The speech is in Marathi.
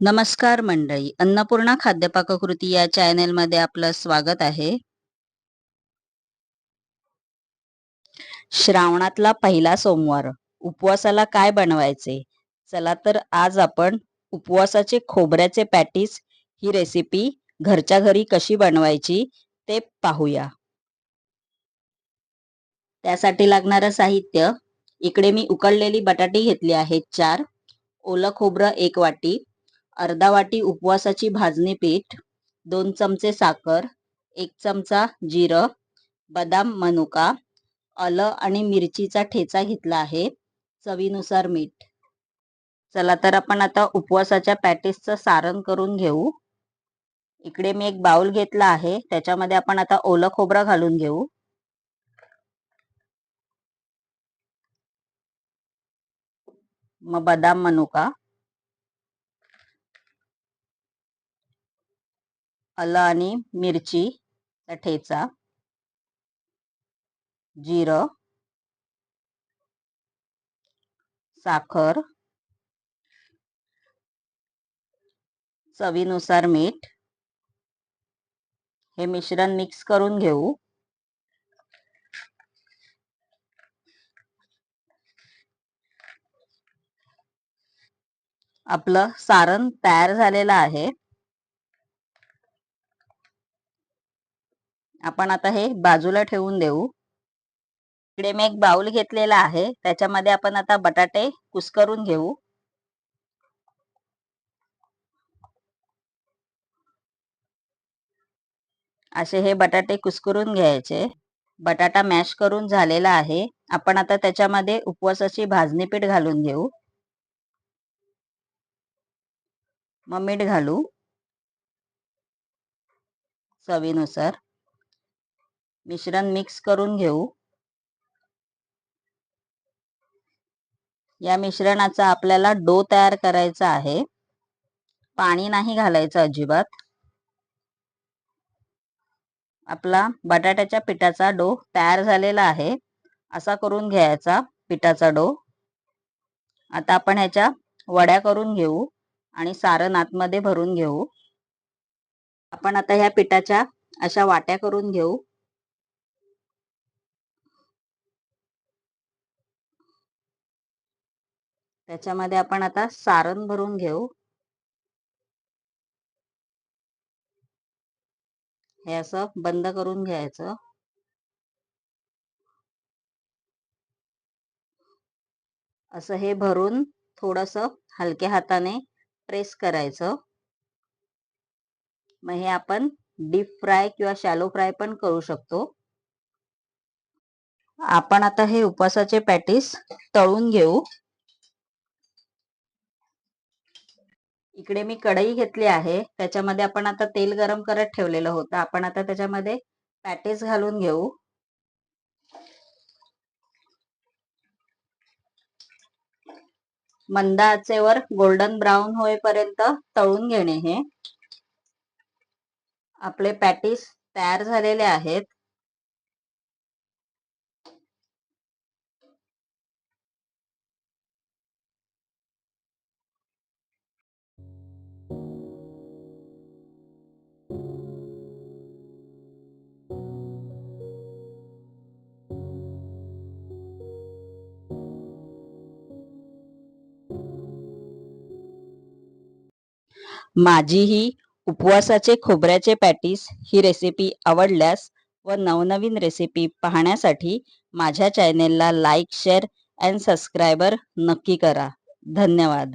नमस्कार मंडळी अन्नपूर्णा खाद्यपाककृती या चॅनेलमध्ये आपलं स्वागत आहे. श्रावणातला पहिला सोमवार उपवासाला काय बनवायचे? चला तर आज आपण उपवासाचे खोबऱ्याचे पॅटीस ही रेसिपी घरच्या घरी कशी बनवायची ते पाहूया. त्यासाठी लागणारं साहित्य इकडे मी उकडलेली बटाटी घेतली आहेत चार ओलं खोबरं एक वाटी अर्धा वाटी उपवासाची भाजणी पीठ दोन चमचे साखर एक चमचा जिरं बदाम मनुका आलं आणि मिरचीचा ठेचा घेतला आहे चवीनुसार मीठ. चला तर आपण आता उपवासाच्या पॅटीसचं सारण करून घेऊ. इकडे मी एक बाउल घेतला आहे त्याच्यामध्ये आपण आता ओलं खोबरं घालून घेऊ. मग बदाम मनुका. आलं आणि मिरची ठेचा. जिरं. साखर. चवीनुसार मीठ. हे मिश्रण मिक्स करून घेऊ. आपलं सारण तयार झालेलं आहे. आपण आता हे बाजूला ठेवून देऊ. इकडे मी एक बाउल घेतलेला आहे. त्याच्यामध्ये आपण आता बटाटे कुस्करून घेऊ. असे हे बटाटे कुस्करून घ्यायचे. बटाटा मॅश करून झालेला आहे. आपण आता त्याच्यामध्ये उपवासाची भाजणी पीठ घालून घेऊ. मग मीठ घालू. चवीनुसार. मिश्रण मिक्स करून घेऊ. या मिश्रणाचा आपल्याला डो तयार करायचा आहे. पाणी नाही घालायचं अजिबात. आपला बटाट्याच्या पिठाचा डो तयार झालेला आहे. असा करून घ्यायचा पिठाचा डो. आता आपण ह्याच्या वड्या करून घेऊ आणि सारण आतमध्ये भरून घेऊ. आपण आता ह्या पिठाच्या अशा वाट्या करून घेऊ. त्याच्यामध्ये आपण आता सारण भरून घेऊ. हे असं बंद करून घ्यायचं. असं हे भरून थोडस हलक्या हाताने प्रेस करायचं. मग हे आपण डीप फ्राय किंवा शॅलो फ्राय पण करू शकतो. आपण आता हे उपवासाचे पॅटीस तळून घेऊ. इकडे मी कढई घेतली आहे. त्याच्यामध्ये आपण आता तेल गरम करत ठेवलेलं होतं. आपण आता त्याच्यामध्ये पॅटीस घालून घेऊ. मंद आचेवर गोल्डन ब्राऊन होईपर्यंत तळून घेणे हे. आपले पॅटीस तयार झालेले आहेत. माझी ही उपवासाचे खोबऱ्याचे पॅटीस ही रेसिपी आवडल्यास व नवनवीन रेसिपी पाहण्यासाठी माझ्या चॅनेलला लाईक शेअर अँड सबस्क्रायबर नक्की करा. धन्यवाद.